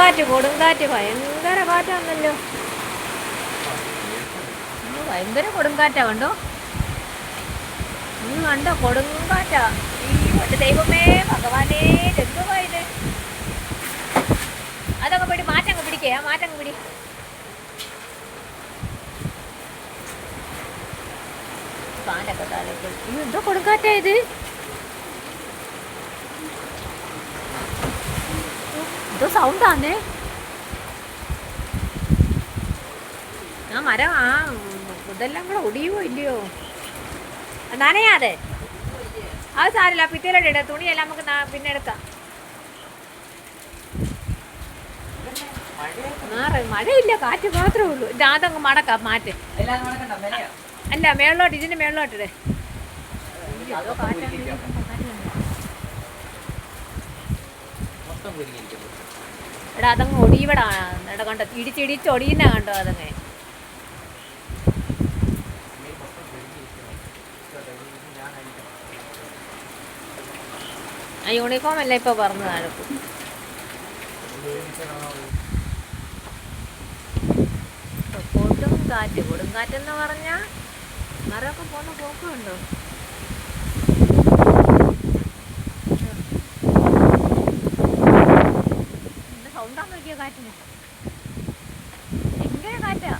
കൊടുങ്കാറ്റ് കൊടുങ്കാറ്റ് ഭയങ്കര കാറ്റാണല്ലോ. ഭയങ്കര കൊടുങ്കാറ്റാ കണ്ടോ? കണ്ടോ കൊടുങ്കാറ്റാ ഈ ദൈവമേ ഭഗവാനേ എന്തുവാ ഇത്? അതൊക്കെ പിടി മാറ്റങ്ങ് പിടിക്കേ ആ പിടി. ഫാനൊക്കെ താഴേക്ക് അയ്യോ എന്തോ കൊടുങ്കാറ്റാ ഇത്? എന്തോ സൗണ്ടാന്നേ ആ മരം ആ ഇതെല്ലാം കൂടെ ഒടിയുമോ ഇല്ലയോ? നനയാതെ അത്. സാരില്ല പിറ്റേലോട്ട് ഇടാം. തുണിയെല്ലാം നമുക്ക് പിന്നെ എടുക്കാം. മഴയില്ല കാറ്റ് മാത്രമേ ഉള്ളൂ. ഇത് അതങ്ങ് മടക്കാം മാറ്റ്. അല്ല മേളിലോട്ട് ഇതിന്റെ മേളിലോട്ട് ഇടേ. എടാ അതങ്ങ് ഒടിയവിടാ. എടാ കണ്ടോ? ഇടിച്ചിടിച്ച് ഒടിയുന്ന കണ്ടോ അതങ്ങ്? ആ യൂണിഫോം അല്ല ഇപ്പൊ പറഞ്ഞു താഴെക്കും കൊടും കാറ്റ് പറഞ്ഞാ മരമൊക്കെ പോകുന്ന പോക്കുണ്ടോ? നോക്കിയോ കാറ്റിന് ഭയങ്കര കാറ്റാ.